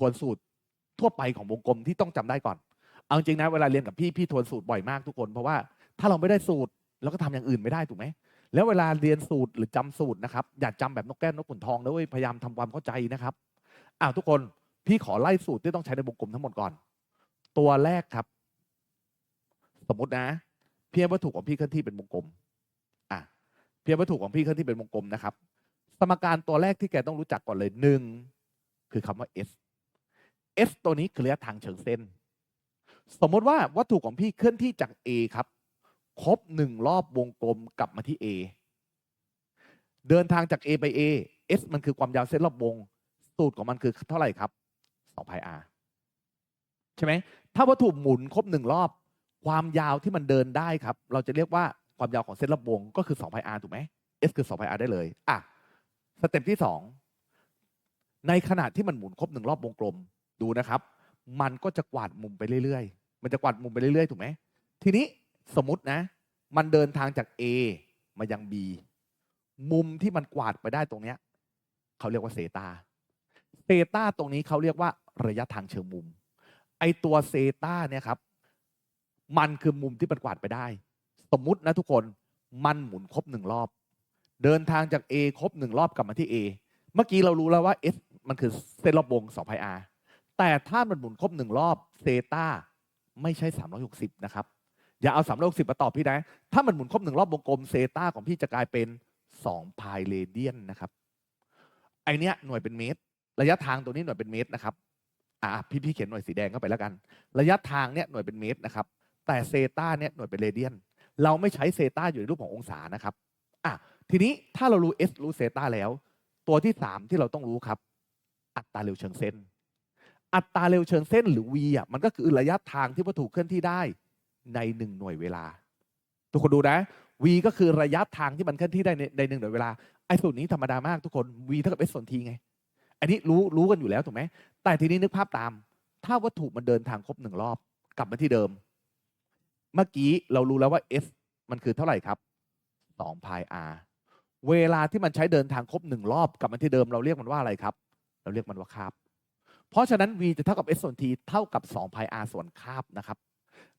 ทวนสูตรทั่วไปของวงกลมที่ต้องจำได้ก่อน เอาจริงนะเวลาเรียนกับพี่พี่ทวนสูตรบ่อยมากทุกคน เพราะว่าถ้าเราไม่ได้สูตรเราก็ทำอย่างอื่นไม่ได้ถูกไหมแล้วเวลาเรียนสูตรหรือจำสูตรนะครับอย่าจำแบบนกแก้วนกขุนทองนะเว้ยพยายามทำความเข้าใจนะครับอ้าวทุกคนพี่ขอไล่สูตรที่ต้องใช้ในวงกลมทั้งหมดก่อน ตัวแรกครับ สมมตินะ เพียงวัตถุของพี่เคลื่อนที่เป็นวงกลมอะเพียงวัตถุของพี่เคลื่อนที่เป็นวงกลมนะครับ สมการตัวแรกที่แกต้องรู้จักก่อนเลยหนึ่งคือคำว่า s s ตัวนี้คือระยะทางเชิงเส้น สมมติว่าวัตถุของพี่เคลื่อนที่จาก a ครับ ครบหนึ่งรอบวงกลมกลับมาที่ a เดินทางจาก a ไป a s มันคือความยาวเส้นรอบวง สูตรของมันคือเท่าไหร่ครับ2 pi r ใช่ไหม ถ้าวัตถุหมุนครบหนึ่งรอบ ความยาวที่มันเดินได้ครับ เราจะเรียกว่าความยาวของเส้นรอบวงก็คือ2 pi r ถูกไหม s คือ2 pi r ได้เลย อะ สเต็ปที่ 2 ในขณะที่มันหมุนครบหนึ่งรอบวงกลม ดูนะครับ มันก็จะกวาดมุมไปเรื่อยๆ มันจะกวาดมุมไปเรื่อยๆ ถูกไหม ทีนี้สมมตินะ มันเดินทางจาก A มายัง B มุมที่มันกวาดไปได้ตรงเนี้ยเขาเรียกว่าเซตาเซตาตรงนี้เขาเรียกว่าระยะทางเชิงมุม ไอตัวเซตาเนี่ยครับ มันคือมุมที่มันกวาดไปได้ สมมตินะทุกคนมันหมุนครบหนึ่งรอบ เดินทางจาก A ครบหนึ่งรอบกลับมาที่ A เมื่อกี้เรารู้แล้วว่า S มันคือเส้นรอบวง2 pi r แต่ถ้ามันหมุนครบหนึ่งรอบเซตาไม่ใช่ 360 นะครับ อย่าเอา 360 มาตอบพี่นะ ถ้ามันหมุนครบหนึ่งรอบวงกลมเซตาของพี่จะกลายเป็น2พายเรเดียนนะครับไอเนี้ยหน่วยเป็นเมตร ระยะทางตัวนี้หน่วยเป็นเมตรนะครับอ่าพี่พี่เขียนหน่วยสีแดงเข้าไปแล้วกัน ระยะทางเนี่ยหน่วยเป็นเมตรนะครับ แต่เซตาเนี่ยหน่วยเป็นเรเดียน เราไม่ใช้เซตาอยู่ในรูปขององศานะครับอะทีนี้ถ้าเรารู้ s รู้เซตาแล้ว ตัวที่ 3 ที่เราต้องรู้ครับ อัตราเร็วเชิงเส้น อัตราเร็วเชิงเส้นหรือ v อะมันก็คือระยะทางที่วัตถุเคลื่อนที่ได้ในหนึ่งหน่วยเวลา ทุกคนดูนะ v ก็คือระยะทางที่มันเคลื่อนที่ได้ในในหนึ่งหน่วยเวลาไอ้สูตรนี้ธรรมดามากทุกคน v เท่ากับ s ส่วน t ไง อันนี้รู้รู้กันอยู่แล้วถูกไหมแต่ทีนี้นึกภาพตาม ถ้าวัตถุมันเดินทางครบหนึ่งรอบ กลับมาที่เดิม เมื่อกี้เรารู้แล้วว่า s มันคือเท่าไหร่ครับ2 pi r เวลาที่มันใช้เดินทางครบหนึ่งรอบกลับมาที่เดิม เราเรียกมันว่าอะไรครับ เราเรียกมันว่าคาบ เพราะฉะนั้น v จะเท่ากับ s ส่วน t เท่ากับ2 pi r ส่วนคาบนะครับ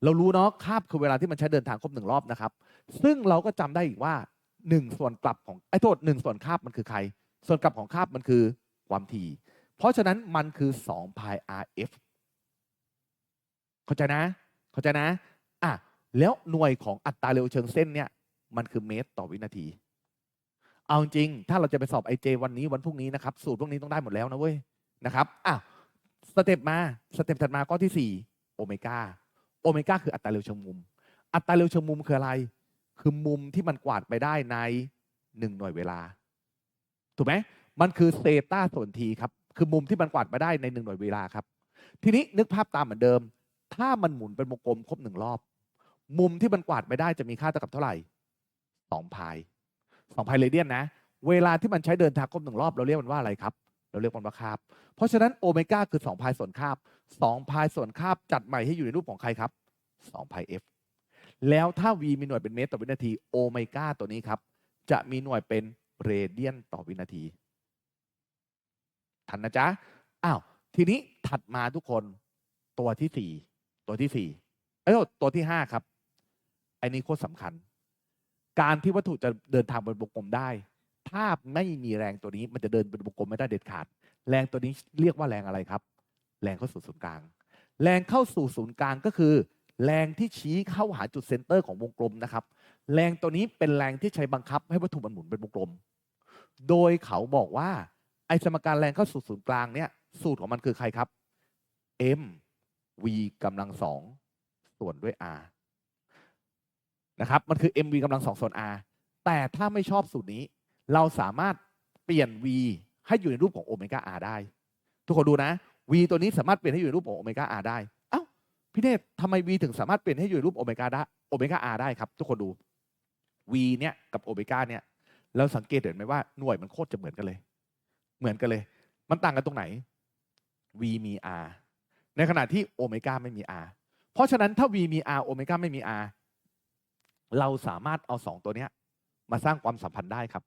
เรารู้เนาะคาบคือเวลาที่มันใช้เดินทางครบหนึ่งรอบนะครับ ซึ่งเราก็จำได้อีกว่าหนึ่งส่วนกลับของไอ้โทษหนึ่งส่วนคาบมันคือใคร ส่วนกลับของคาบมันคือความถี่เพราะฉะนั้นมันคือ2 pi r f เข้าใจนะ เข้าใจนะอะแล้วหน่วยของอัตราเร็วเชิงเส้นเนี่ยมันคือเมตรต่อวินาที เอาจริง ถ้าเราจะไปสอบไอเจวันนี้วันพรุ่งนี้นะครับ สูตรพวกนี้ต้องได้หมดแล้วนะเว้ยนะครับอะ สเต็ปมาสเต็ปถัดมาข้อที่ 4 โอเมก้าโอเมก้าคืออัตราเร็วเชิงมุม อัตราเร็วเชิงมุมคืออะไร คือมุมที่มันกวาดไปได้ในหนึ่งหน่วยเวลา ถูกไหมมันคือเซต้าส่วนทีครับ คือมุมที่มันกวาดไปได้ในหนึ่งหน่วยเวลาครับ ทีนี้นึกภาพตามเหมือนเดิม ถ้ามันหมุนเป็นวงกลมครบหนึ่งรอบ มุมที่มันกวาดไปได้จะมีค่าเท่ากับเท่าไหร่สองพายสองพายเรเดียนนะ เวลาที่มันใช้เดินทางครบหนึ่งรอบเราเรียกมันว่าอะไรครับ เราเรียกมันว่าคาบ เพราะฉะนั้นโอเมก้าคือ2พายส่วนคาบ2พายส่วนคาบจัดใหม่ให้อยู่ในรูปของใครครับ2พาย f แล้วถ้า v มีหน่วยเป็นเมตรต่อวินาทีโอเมก้าตัวนี้ครับ จะมีหน่วยเป็นเรเดียนต่อวินาที ทันนะจ๊ะ อ้าว ทีนี้ถัดมาทุกคนตัวที่สี่ตัวที่สี่เอ้ยตัวที่ห้าครับ อันนี้โคตรสำคัญ การที่วัตถุจะเดินทางบนวงกลมได้ ถ้าไม่มีแรงตัวนี้มันจะเดินเป็นวงกลมไม่ได้เด็ดขาด แรงตัวนี้เรียกว่าแรงอะไรครับ แรงเข้าสู่ศูนย์กลาง แรงเข้าสู่ศูนย์กลางก็คือ แรงที่ชี้เข้าหาจุดเซนเตอร์ของวงกลมนะครับ แรงตัวนี้เป็นแรงที่ใช้บังคับให้วัตถุมันหมุนเป็นวงกลม โดยเขาบอกว่าไอสมการแรงเข้าสู่ศูนย์กลางเนี่ยสูตรของมันคือใครครับ m v กำลังสองส่วนด้วย r นะครับ มันคือ m v กำลังสองส่วน r แต่ถ้าไม่ชอบสูตรนี้ เราสามารถเปลี่ยน v ให้อยู่ในรูปของโอเมก้า r ได้ ทุกคนดูนะ v ตัวนี้สามารถเปลี่ยนให้อยู่ในรูปของโอเมก้า r ได้ เอ้าพี่เนตทำไม v ถึงสามารถเปลี่ยนให้อยู่ในรูปโอเมก้าได้โอเมก้า r ได้ครับ ทุกคนดู v เนี่ยกับโอเมก้าเนี่ยเราสังเกตเห็นไหมว่าหน่วยมันโคตรจะเหมือนกันเลย เหมือนกันเลย มันต่างกันตรงไหน v มี r ในขณะที่โอเมก้าไม่มี r เพราะฉะนั้นถ้า v มี r โอเมก้าไม่มี r เราสามารถเอาสองตัวเนี้ยมาสร้างความสัมพันธ์ได้ครับ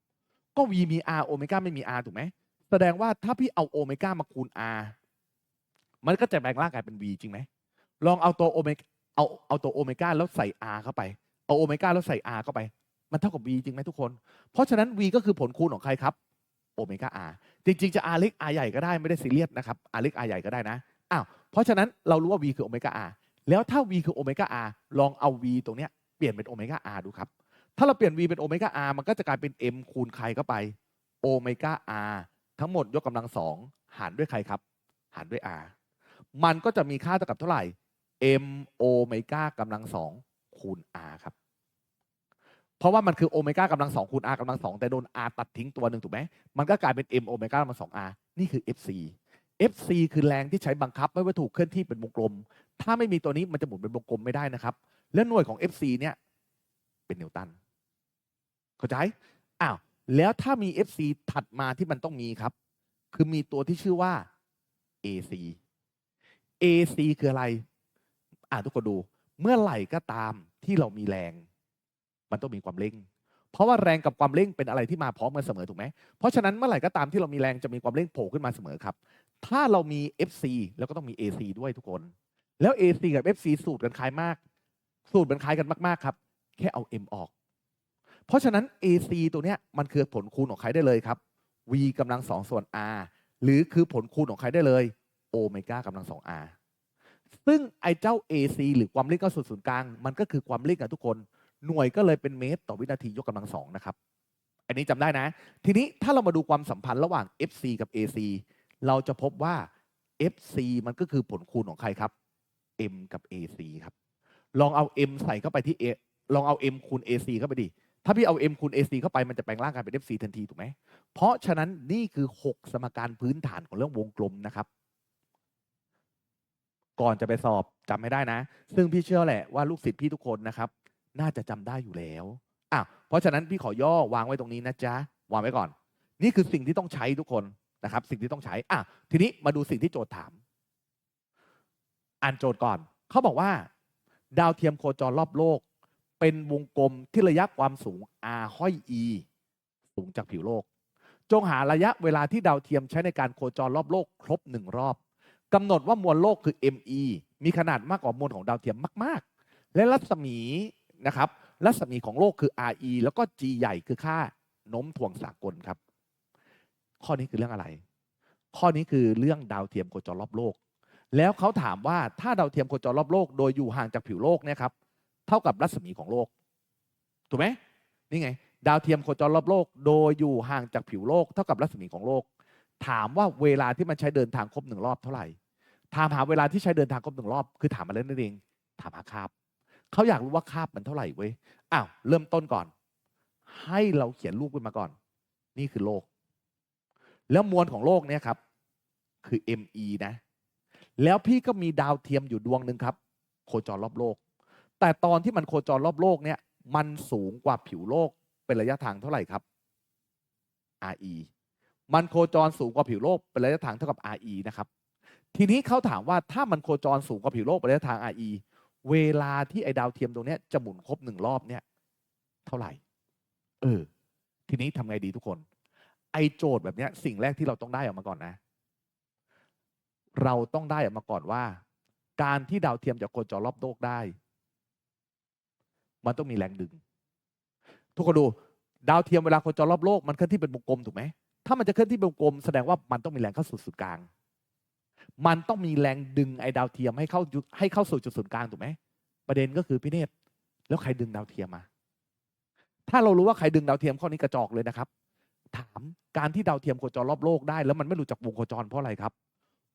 ก็ v มี r โอเมก้าไม่มี r ถูกไหมแสดงว่าถ้าพี่เอาโอเมก้ามาคูณ r มันก็จะแปลงร่างกายเป็น V จริงไหมลองเอาตัวโอเมกเอาเอาตัวโอเมก้าแล้วใส่ R เข้าไปเอาโอเมก้าแล้วใส่ R เข้าไป มันเท่ากับ V จริงไหมทุกคน เพราะฉะนั้น V ก็คือผลคูณของใครครับโอเมก้า R จริงๆจะ R เล็ก R ใหญ่ก็ได้ไม่ได้ซีเรียสนะครับ R เล็ก R ใหญ่ก็ได้นะอ้าวเพราะฉะนั้นเรารู้ว่า V คือโอเมก้า R แล้วถ้า V คือโอเมก้า R ลองเอา V ตรงเนี้ยเปลี่ยนเป็นโอเมก้า R ดูครับ ถ้าเราเปลี่ยน V เป็นโอเมก้า R มันก็จะกลายเป็น M คูณใครเข้าไปโอเมก้า R ทั้งหมดยกกำลังสองหารด้วยใครครับ หารด้วย R มันก็จะมีค่าเท่ากับเท่าไหร่ M โอเมก้ากำลังสองคูณ R ครับ เพราะว่ามันคือโอเมก้ากำลังสองคูณ R กำลังสองแต่โดน R ตัดทิ้งตัวหนึ่งถูกไหมมันก็กลายเป็น M โอเมก้ากำลังสอง R นี่คือ FC FC คือแรงที่ใช้บังคับไม่วัตถุเคลื่อนที่เป็นวงกลม ถ้าไม่มีตัวนี้มันจะหมุนเป็นวงกลมไม่ได้นะครับ และหน่วยของ FC เนี่ยเป็นนิวตัน เข้าใจอ้าวแล้วถ้ามี FC ถัดมาที่มันต้องมีครับ คือมีตัวที่ชื่อว่า AC AC คืออะไร อ่าทุกคนดู เมื่อไหร่ก็ตามที่เรามีแรง มันต้องมีความเร่ง เพราะว่าแรงกับความเร่งเป็นอะไรที่มาพร้อมกันเสมอถูกไหมเพราะฉะนั้นเมื่อไหร่ก็ตามที่เรามีแรงจะมีความเร่งโผล่ขึ้นมาเสมอครับ ถ้าเรามี FC แล้วก็ต้องมี AC ด้วยทุกคน แล้ว AC กับ FC สูตรกันคล้ายมาก สูตรมันคล้ายกันมากๆครับ แค่เอา M ออก เพราะฉะนั้น AC ตัวเนี้ยมันคือผลคูณของใครได้เลยครับ V กำลังสองส่วน R หรือคือผลคูณของใครได้เลยโอเมก้ากำลังสอง R ซึ่งไอ้เจ้า AC หรือความเร่งเข้าสู่ศูนย์กลาง มันก็คือความเร่งอะทุกคน หน่วยก็เลยเป็นเมตรต่อวินาทียกกำลังสองนะครับ อันนี้จำได้นะ ทีนี้ถ้าเรามาดูความสัมพันธ์ระหว่าง FC กับ AC เราจะพบว่า FC มันก็คือผลคูณของใครครับ M กับ AC ครับ ลองเอา M ใส่เข้าไปที่ A ลองเอา M คูณ AC เข้าไปดิ ถ้าพี่เอา M คูณ AC เข้าไปมันจะแปลงร่างกลายเป็น FC ทันทีถูกไหม เพราะฉะนั้นนี่คือ 6 สมการพื้นฐานของเรื่องวงกลมนะครับ ก่อนจะไปสอบจำไม่ได้นะ ซึ่งพี่เชื่อแหละว่าลูกศิษย์พี่ทุกคนนะครับ น่าจะจำได้อยู่แล้วอะเพราะฉะนั้นพี่ขอย่อวางไว้ตรงนี้นะจ๊ะวางไว้ก่อน นี่คือสิ่งที่ต้องใช้ทุกคนนะครับ สิ่งที่ต้องใช้อะทีนี้มาดูสิ่งที่โจทย์ถาม อ่านโจทย์ก่อนเขาบอกว่า ดาวเทียมโคจรรอบโลก เป็นวงกลมที่ระยะความสูง r ห้อย e สูงจากผิวโลก จงหาระยะเวลาที่ดาวเทียมใช้ในการโคจรรอบโลกครบหนึ่งรอบกำหนดว่ามวลโลกคือ me มีขนาดมากกว่ามวลของดาวเทียมมาก ๆ และรัศมีนะครับรัศมีของโลกคือ re แล้วก็ g ใหญ่คือค่าโน้มถ่วงสากลครับ ข้อนี้คือเรื่องอะไร ข้อนี้คือเรื่องดาวเทียมโคจรรอบโลก แล้วเขาถามว่าถ้าดาวเทียมโคจรรอบโลก โดยอยู่ห่างจากผิวโลกเนี่ยครับ เท่ากับรัศมีของโลก ถูกไหมนี่ไง ดาวเทียมโคจรรอบโลก โดยอยู่ห่างจากผิวโลกเท่ากับรัศมีของโลก ถามว่าเวลาที่มันใช้เดินทางครบหนึ่งรอบเท่าไหร่ ถามหาเวลาที่ใช้เดินทางครบหนึ่งรอบ คือถามมาเล่นนั่นเอง ถามหาคาบเขาอยากรู้ว่าคาบมันเท่าไหร่เว้ย อ้าว เริ่มต้นก่อน ให้เราเขียนรูปขึ้นมาก่อน นี่คือโลก แล้วมวลของโลกเนี่ยครับ คือ me นะ แล้วพี่ก็มีดาวเทียมอยู่ดวงหนึ่งครับ โคจรรอบโลก แต่ตอนที่มันโคจรรอบโลกเนี่ย มันสูงกว่าผิวโลกเป็นระยะทางเท่าไหร่ครับ re มันโคจรสูงกว่าผิวโลกเป็นระยะทางเท่ากับ re นะครับ ทีนี้เขาถามว่าถ้ามันโคจรสูงกว่าผิวโลกเป็นระยะทาง re เวลาที่ไอ้ดาวเทียมตรงนี้จะหมุนครบหนึ่งรอบเนี่ย เท่าไหร่ เออ ทีนี้ทำไงดีทุกคน ไอโจทย์แบบเนี้ยสิ่งแรกที่เราต้องได้ออกมาก่อนนะ เราต้องได้ออกมาก่อนว่า การที่ดาวเทียมจะโคจรรอบโลกได้ มันต้องมีแรงดึง ทุกคนดู ดาวเทียมเวลาโคจรรอบโลกมันเคลื่อนที่เป็นวงกลมถูกไหมถ้ามันจะเคลื่อนที่เป็นวงกลมแสดงว่ามันต้องมีแรงเข้าสู่ศูนย์กลาง มันต้องมีแรงดึงไอ้ดาวเทียมให้เข้าให้เข้าสู่จุดศูนย์กลางถูกไหมประเด็นก็คือพี่เนตรแล้วใครดึงดาวเทียมมา ถ้าเรารู้ว่าใครดึงดาวเทียมข้อนี้กระจอกเลยนะครับ ถามการที่ดาวเทียมโคจรรอบโลกได้แล้วมันไม่หลุดจากวงโคจรเพราะอะไรครับ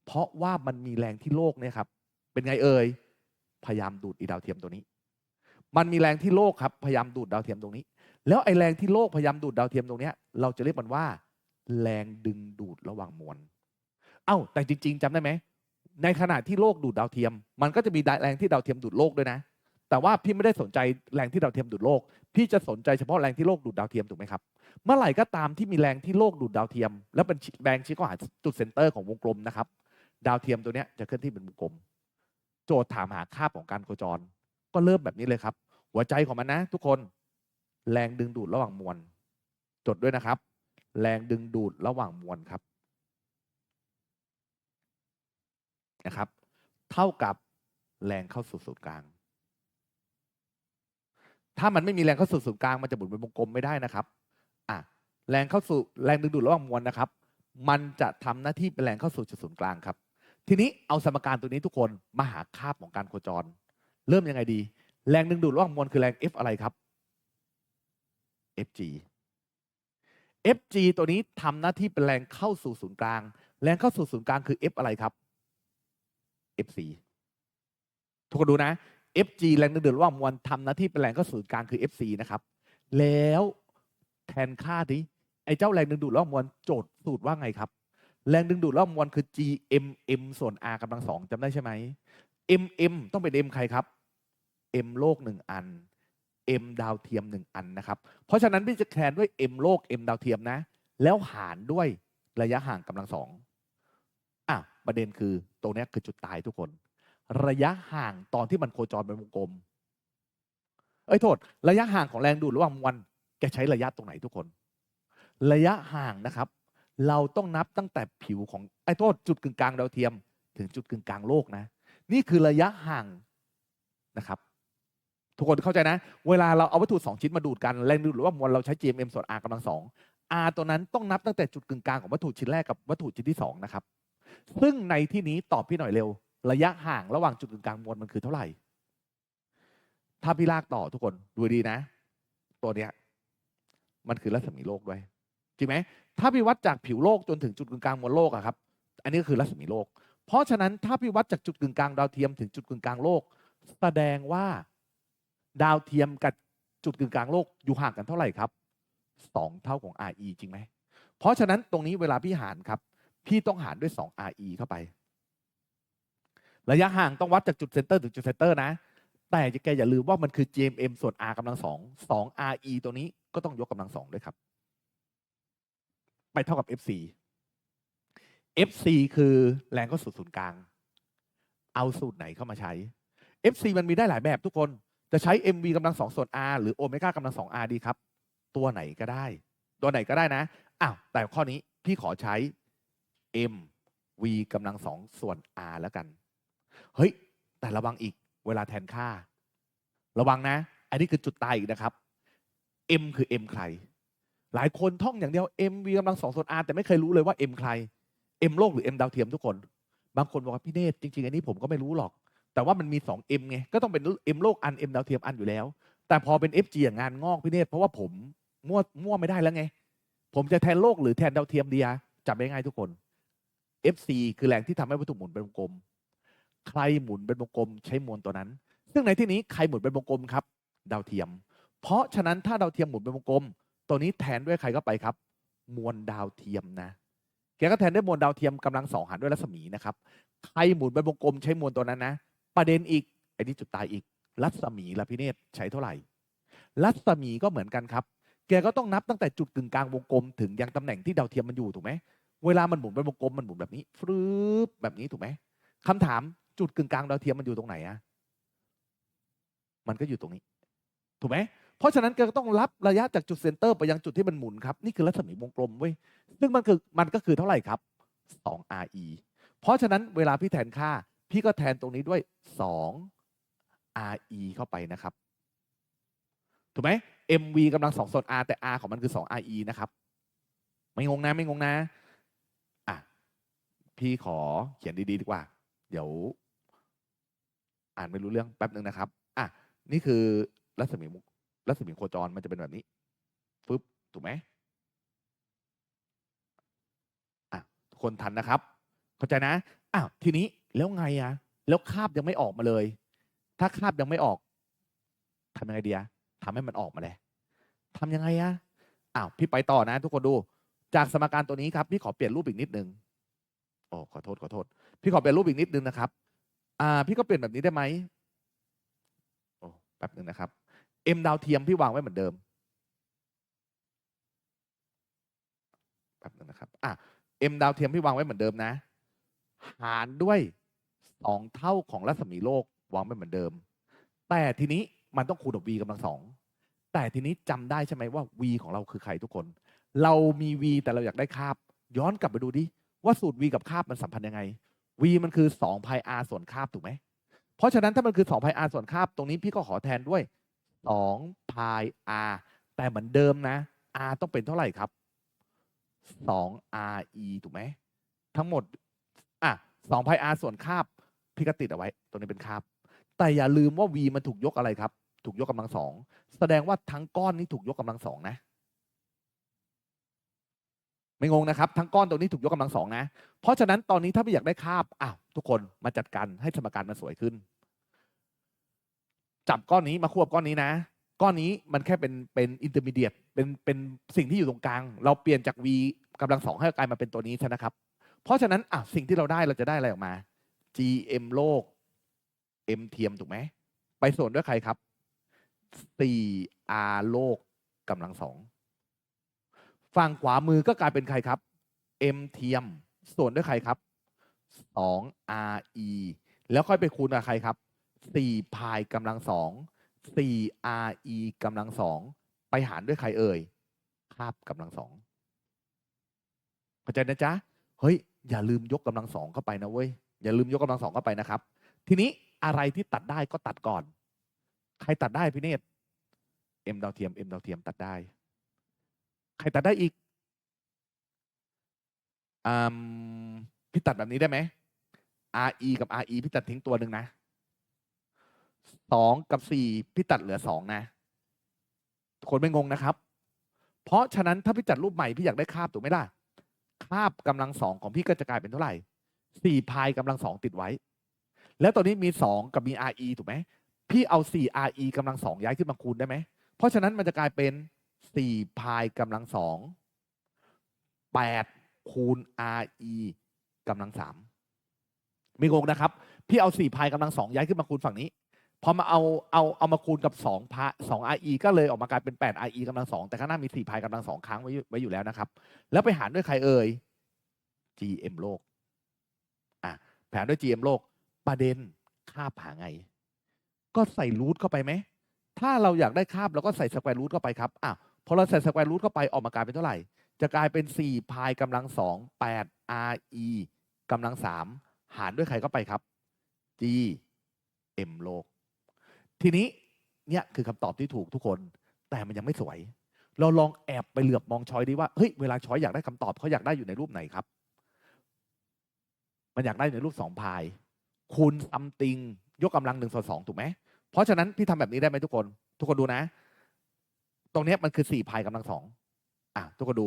เพราะว่ามันมีแรงที่โลกเนี่ยครับ เป็นไงเอ่ยพยายามดูดอีดาวเทียมตัวนี้ มันมีแรงที่โลกครับพยายามดูดดาวเทียมตรงนี้ แล้วไอ้แรงที่โลกพยายามดูดดาวเทียมตรงนี้เราจะเรียกมันว่า แรงดึงดูดระหว่างมวลเอ้าแต่จริง ๆจำได้ไหมในขณะที่โลกดูดดาวเทียม มันก็จะมีแรงที่ดาวเทียมดูดโลกด้วยนะ แต่ว่าพี่ไม่ได้สนใจแรงที่ดาวเทียมดูดโลก พี่จะสนใจเฉพาะแรงที่โลกดูดดาวเทียมถูกไหมครับ เมื่อไหร่ก็ตามที่มีแรงที่โลกดูดดาวเทียม แล้วเป็นแรงชี้เข้าหาจุดเซนเตอร์ของวงกลมนะครับ ดาวเทียมตัวนี้จะเคลื่อนที่เป็นวงกลม โจทย์ถามหาค่าของการโคจร ก็เริ่มแบบนี้เลยครับ หัวใจของมันนะ ทุกคน แรงดึงดูดระหว่างมวล จดด้วยนะครับ แรงดึงดูดระหว่างมวลครับนะครับ เท่ากับแรงเข้าสู่ศูนย์กลาง ถ้ามันไม่มีแรงเข้าสู่ศูนย์กลางมันจะหมุนเป็นวงกลมไม่ได้นะครับอะแรงเข้าสู่แรงดึงดูดระหว่างมวลนะครับ มันจะทำหน้าที่เป็นแรงเข้าสู่จุดศูนย์กลางครับ ทีนี้เอาสมการตัวนี้ทุกคนมาหาคาบของการโคจร เริ่มยังไงดี แรงดึงดูดระหว่างมวลคือแรง F อะไรครับ Fg Fg ตัวนี้ทำหน้าที่เป็นแรงเข้าสู่ศูนย์กลาง แรงเข้าสู่ศูนย์กลางคือ F อะไรครับ Fc ทุกคนดูนะ Fg แรงดึงดูดระหว่างมวลทำหน้าที่เป็นแรงเข้าสู่ศูนย์กลางคือ Fc นะครับ แล้วแทนค่าดิไอ้เจ้าแรงดึงดูดระหว่างมวลโจทย์สูตรว่าไงครับ แรงดึงดูดระหว่างมวลคือ gmm ส่วน r กำลังสองจำได้ใช่ไหม mm ต้องเป็น m ใครครับ m โลกหนึ่งอัน m ดาวเทียมหนึ่งอันนะครับ เพราะฉะนั้นพี่จะแทนด้วย m โลก m ดาวเทียมนะ แล้วหารด้วยระยะห่างกำลังสองอะประเด็นคือตรงนี้คือจุดตายทุกคน ระยะห่างตอนที่มันโคจรเป็นวงกลม เอ้ยโทษ ระยะห่างของแรงดูดระหว่างมวลแกใช้ระยะตรงไหนทุกคน ระยะห่างนะครับ เราต้องนับตั้งแต่ผิวของไอ้โทษจุดกึ่งกลางดาวเทียม ถึงจุดกึ่งกลางโลกนะ นี่คือระยะห่างนะครับ ทุกคนเข้าใจนะ เวลาเราเอาวัตถุสองชิ้นมาดูดกันแรงดูดหรือว่ามวลเราใช้ GMM ส่วน R กำลังสอง R ตัวนั้นต้องนับตั้งแต่จุดกึ่งกลางของวัตถุชิ้นแรกกับวัตถุชิ้นที่สองนะครับ ซึ่งในที่นี้ตอบพี่หน่อยเร็ว ระยะห่างระหว่างจุดกึ่งกลางมวลมันคือเท่าไหร่ ถ้าพี่ลากต่อทุกคนดูดีนะ ตัวเนี้ยมันคือรัศมีโลกด้วยจริงไหมถ้าพี่วัดจากผิวโลกจนถึงจุดกึ่งกลางมวลโลกอะครับ อันนี้ก็คือรัศมีโลก เพราะฉะนั้นถ้าพี่วัดจากจุดกึ่งกลางดาวเทียมถึงจุดกึ่งกลางโลก แสดงว่า ดาวเทียมกับจุดกึ่งกลางโลกอยู่ห่างกันเท่าไหร่ครับสองเท่าของ RE จริงไหม เพราะฉะนั้นตรงนี้เวลาพี่หารครับ พี่ต้องหารด้วย 2 RE เข้าไป ระยะห่างต้องวัดจากจุดเซนเตอร์ถึงจุดเซนเตอร์นะ แต่แกอย่าลืมว่ามันคือ GMM ส่วน R กำลังสองสอง RE ตัวนี้ก็ต้องยกกำลังสองด้วยครับ ไปเท่ากับ FC FC คือแรงเข้าสู่ศูนย์กลาง เอาสูตรไหนเข้ามาใช้ FC มันมีได้หลายแบบทุกคน จะใช้ MV กำลังสองส่วน R หรือโอเมก้ากำลังสอง R ดีครับ ตัวไหนก็ได้ ตัวไหนก็ได้นะอ้าวแต่ข้อนี้พี่ขอใช้ M V กำลังสองส่วน R แล้วกัน เฮ้ย แต่ระวังอีกเวลาแทนค่า ระวังนะ อันนี้คือจุดตายอีกนะครับ M คือ M ใคร หลายคนท่องอย่างเดียว M V กำลังสองส่วน R แต่ไม่เคยรู้เลยว่า M ใคร M โลกหรือ M ดาวเทียมทุกคน บางคนบอกว่าพี่เนตรจริง ๆ อันนี้ผมก็ไม่รู้หรอก แต่ว่ามันมี 2 M ไง ก็ต้องเป็น M โลกอัน M ดาวเทียมอันอยู่แล้ว แต่พอเป็น FG อย่างงานงอกพี่เนตรเพราะว่าผมมั่วมั่วไม่ได้แล้วไง ผมจะแทนโลกหรือแทนดาวเทียมดีอะจับได้ง่ายทุกคน FC คือแรงที่ทำให้วัตถุหมุนเป็นวงกลม ใครหมุนเป็นวงกลมใช้มวลตัวนั้น ซึ่งในที่นี้ใครหมุนเป็นวงกลมครับ ดาวเทียม เพราะฉะนั้นถ้าดาวเทียมหมุนเป็นวงกลม ตัวนี้แทนด้วยใครก็ไปครับ มวลดาวเทียมนะแกก็แทนด้วยมวลดาวเทียมกำลังสองหารด้วยรัศมีนะครับ ใครหมุนเป็นวงกลมใช้มวลตัวนั้นนะ ประเด็นอีกไอ้นี่จุดตายอีก รัศมีละพิเนศใช้เท่าไหร่ รัศมีก็เหมือนกันครับ แกก็ต้องนับตั้งแต่จุดกึ่งกลางวงกลมถึงยังตำแหน่งที่ดาวเทียมมันอยู่ถูกไหมเวลามันหมุนเป็นวงกลมมันหมุนแบบนี้ฟรึบแบบนี้ถูกไหมคำถามจุดกึ่งกลางดาวเทียมมันอยู่ตรงไหนอะมันก็อยู่ตรงนี้ ถูกไหมเพราะฉะนั้นแกก็ต้องรับระยะจากจุดเซนเตอร์ไปยังจุดที่มันหมุนครับ นี่คือรัศมีวงกลมเว้ยซึ่งมันคือมันก็คือเท่าไหร่ครับ 2 RE เพราะฉะนั้นเวลาพี่แทนค่า พี่ก็แทนตรงนี้ด้วย 2 RE เข้าไปนะครับ ถูกไหม MV กำลัง2ส่วน R แต่ R ของมันคือ 2 RE นะครับ ไม่งงนะไม่งงนะอะพี่ขอเขียนดีๆดีกว่า เดี๋ยว อ่านไม่รู้เรื่องแป๊บหนึ่งนะครับอะนี่คือรัศมีรัศมีโคจรมันจะเป็นแบบนี้ฟึบถูกไหมอะคนทันนะครับ เข้าใจนะอ้าวทีนี้ แล้วไงอะแล้วคาบยังไม่ออกมาเลย ถ้าคาบยังไม่ออกทำยังไงดีอะทำให้มันออกมาเลยทำยังไงอะอ้าวพี่ไปต่อนะ ทุกคนดู จากสมการตัวนี้ครับ พี่ขอเปลี่ยนรูปอีกนิดนึงโอ้ขอโทษขอโทษ พี่ขอเปลี่ยนรูปอีกนิดนึงนะครับ อ่า พี่ก็เปลี่ยนแบบนี้ได้ไหมโอ้แป๊บหนึ่งนะครับเอ็มดาวเทียมพี่วางไว้เหมือนเดิมแป๊บนึงนะครับอะเอ็มดาวเทียมพี่วางไว้เหมือนเดิมนะ หารด้วย สองเท่าของรัศมีโลกวางไว้เหมือนเดิม แต่ทีนี้มันต้องคูณกับ v กำลังสองแต่ทีนี้จำได้ใช่ไหมว่า v ของเราคือใครทุกคน เรามี v แต่เราอยากได้คาบ ย้อนกลับไปดูดิว่าสูตร v กับคาบมันสัมพันธ์ยังไง v มันคือ2 pi r ส่วนคาบถูกไหมเพราะฉะนั้นถ้ามันคือ2 pi r ส่วนคาบตรงนี้พี่ก็ขอแทนด้วย2 pi r แต่เหมือนเดิมนะ r ต้องเป็นเท่าไหร่ครับ2 r e ถูกไหมทั้งหมดอะ2 pi r ส่วนคาบ พี่ก็ติดเอาไว้ตรงนี้เป็นคาบแต่อย่าลืมว่า v มันถูกยกอะไรครับ ถูกยกกำลังสองแสดงว่าทั้งก้อนนี้ถูกยกกำลังสองนะ ไม่งงนะครับ ทั้งก้อนตรงนี้ถูกยกกำลังสองนะ เพราะฉะนั้นตอนนี้ถ้าไม่อยากได้คาบอ้าวทุกคนมาจัดการให้สมการมันสวยขึ้น จับก้อนนี้มาควบก้อนนี้นะ ก้อนนี้มันแค่เป็นเป็นอินเตอร์มีเดียตเป็นเป็นสิ่งที่อยู่ตรงกลาง เราเปลี่ยนจาก v กำลังสองให้กลายมาเป็นตัวนี้ใช่นะครับ เพราะฉะนั้นอะสิ่งที่เราได้เราจะได้อะไรออกมา gm โลก m เทียมถูกไหม ไปส่วนด้วยใครครับ 4r โลกกำลังสองฝั่งขวามือก็กลายเป็นใครครับ m เทียม ส่วนด้วยใครครับ 2re แล้วค่อยไปคูณกับใครครับ 4 พายกำลังสอง 4re กำลังสอง ไปหารด้วยใครเอ่ยคาบกำลังสองเข้าใจนะจ๊ะ เฮ้ย อย่าลืมยกกำลังสองเข้าไปนะเว้ย อย่าลืมยกกำลังสองเข้าไปนะครับ ทีนี้อะไรที่ตัดได้ก็ตัดก่อน ใครตัดได้พี่เนตเอ็มดาวเทียมเอ็มดาวเทียมตัดได้ ใครตัดได้อีกอพี่ตัดแบบนี้ได้ไหม RE กับ RE พี่ตัดทิ้งตัวหนึ่งนะสองกับสี่พี่ตัดเหลือสองนะ คนไม่งงนะครับ เพราะฉะนั้นถ้าพี่จัดรูปใหม่พี่อยากได้คาบถูกไหมล่ะ คาบกำลังสองของพี่ก็จะกลายเป็นเท่าไหร่ สี่พายกำลังสองติดไว้ แล้วตอนนี้มีสองกับมี RE ถูกไหมพี่เอาสี่ RE กำลังสองย้ายขึ้นมาคูณได้ไหม เพราะฉะนั้นมันจะกลายเป็นสี่พายกำลังสองแปดคูณ RE กำลังสามม่งงนะครับ พี่เอาสี่พายกำลังสองย้ายขึ้นมาคูณฝั่งนี้พอมาเอาเอาเอามาคูณกับสองพาสอง RE ก็เลยออกมากลายเป็นแปด RE กำลังสองแต่ข้างหน้ามีสี่พายกำลังสองค้างไว้อยู่ไว้อยู่แล้วนะครับ แล้วไปหารด้วยใครเอ่ย GM โลก แผนด้วย GM โลก ประเด็นคาบหาไง ก็ใส่รูทเข้าไปไหม ถ้าเราอยากได้คาบเราก็ใส่สแควร์รูทเข้าไปครับอะพอเราใส่สแควร์รูทเข้าไปออกมากลายเป็นเท่าไหร่ จะกลายเป็น 4 พายกำลังสอง8 re กำลังสามหารด้วยใครเข้าไปครับ g m โลก ทีนี้เนี่ยคือคำตอบที่ถูกทุกคน แต่มันยังไม่สวย เราลองแอบไปเหลือบมองช้อยดีว่า เฮ้ย เวลาช้อยอยากได้คำตอบเขาอยากได้อยู่ในรูปไหนครับ มันอยากได้ในรูปสองพาย คูณซัมติง ยกกำลังหนึ่งส่วนสองถูกไหม เพราะฉะนั้นพี่ทำแบบนี้ได้ไหมทุกคน ทุกคนดูนะ ตรงนี้มันคือสี่พายกำลังสองอะทุกคนดู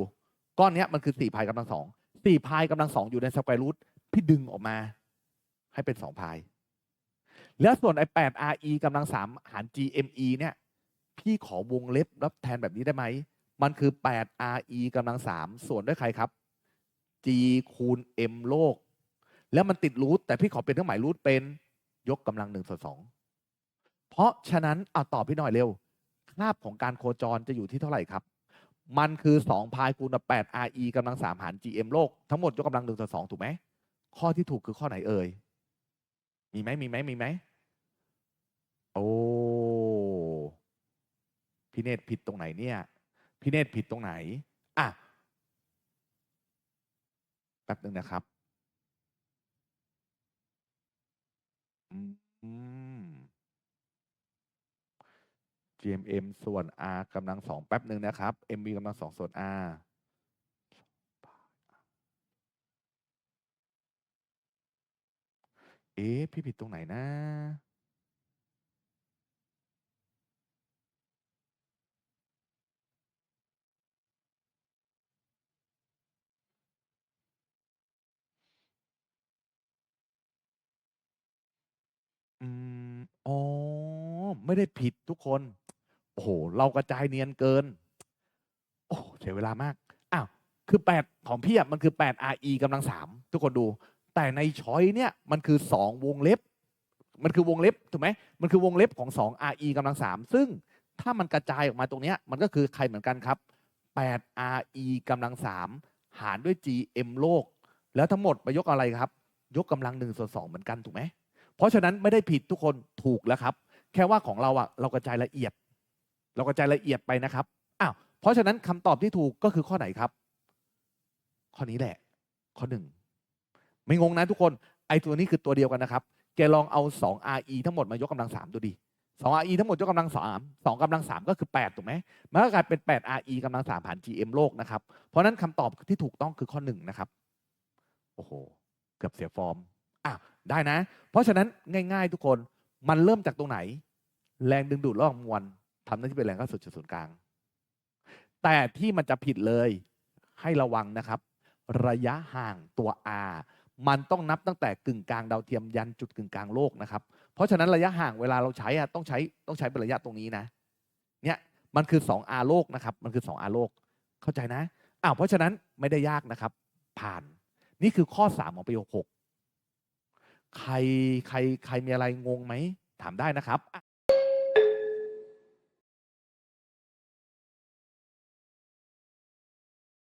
ก้อนนี้มันคือสี่พายกำลังสองสี่พายกำลังสองอยู่ในสแควร์รูทพี่ดึงออกมา ให้เป็นสองพาย แล้วส่วนไอ้แปด re กำลังสามหาร gme เนี่ย พี่ขอวงเล็บรับแทนแบบนี้ได้ไหม มันคือแปด re กำลังสามส่วนด้วยใครครับ g คูณ m โลก แล้วมันติดรูทแต่พี่ขอเป็นเครื่องหมายรูทเป็นยกกำลังหนึ่งส่วนสองเพราะฉะนั้นเอาตอบพี่หน่อยเร็วคาบของการโคจรจะอยู่ที่เท่าไหร่ครับ มันคือ2พายคูณกับ8 re กำลัง3หาร gm โลกทั้งหมดยกกำลัง1ต่งส่วนสอ2ถูกไหมข้อที่ถูกคือข้อไหนเอ่ยมีไหมมีไหมมีไหมโอ้พี่เนตผิดตรงไหนเนี่ยพี่เนตผิดตรงไหนอะแป๊บหนึ่งนะครับ อืม GMM ส่วน R กำลังสองแป๊บหนึ่งนะครับ MV กำลังสองส่วน R เอ๊ะ พี่ผิดตรงไหนนะ อืม อ๋อ ไม่ได้ผิดทุกคน โอ้โหเรากระจายเนียนเกิน โอ้โหเสียเวลามาก อ้าว คือ 8 ของพี่อะมันคือ 8 RE กำลัง 3 ทุกคนดู แต่ในช้อยเนี่ย มันคือ 2 วงเล็บ มันคือวงเล็บ ถูกไหม มันคือวงเล็บของ 2 RE กำลัง 3 ซึ่งถ้ามันกระจายออกมาตรงเนี้ย มันก็คือใครเหมือนกันครับ 8 RE กำลัง 3 หารด้วย GM โลก แล้วทั้งหมดไปยกอะไรครับ ยกกำลัง1ส่วน2เหมือนกัน ถูกไหม ราะฉะนั้นไม่ได้ผิดทุกคนถูกแล้วครับ แค่ว่าของเราอะเรากระจายละเอียด เรากระจายละเอียดไปนะครับอ้าวเพราะฉะนั้นคำตอบที่ถูกก็คือข้อไหนครับ ข้อนี้แหละ ข้อหนึ่งไม่งงนะทุกคนไอตัวนี้คือตัวเดียวกันนะครับ แกลองเอา 2 RE ทั้งหมดมายกกำลัง 3 ดูดิ2 RE ทั้งหมดยกกำลัง3 2กำลัง 3 ก็คือ 8 ถูกไหมมันก็กลายเป็น 8 RE กำลัง 3 ผ่าน GM โลกนะครับ เพราะฉะนั้นคำตอบที่ถูกต้องคือข้อ 1 นะครับ โอ้โห เกือบเสียฟอร์ม อะ ได้นะ เพราะฉะนั้นง่าย ๆ ทุกคนมันเริ่มจากตรงไหน แรงดึงดูดระหว่างมวลทำหน้าที่เป็นแรงเข้าสู่จุดศูนย์กลาง แต่ที่มันจะผิดเลยให้ระวังนะครับ ระยะห่างตัว r มันต้องนับตั้งแต่กึ่งกลางดาวเทียมยันจุดกึ่งกลางโลกนะครับ เพราะฉะนั้นระยะห่างเวลาเราใช้อะต้องใช้ต้องใช้เป็นระยะตรงนี้นะ เนี่ยมันคือ 2r โลกนะครับ มันคือ 2r โลก เข้าใจนะ อ้าว เพราะฉะนั้นไม่ได้ยากนะครับ ผ่าน นี่คือข้อ 3 ของประโยค6 ใครใครใครมีอะไรงงไหมถามได้นะครับ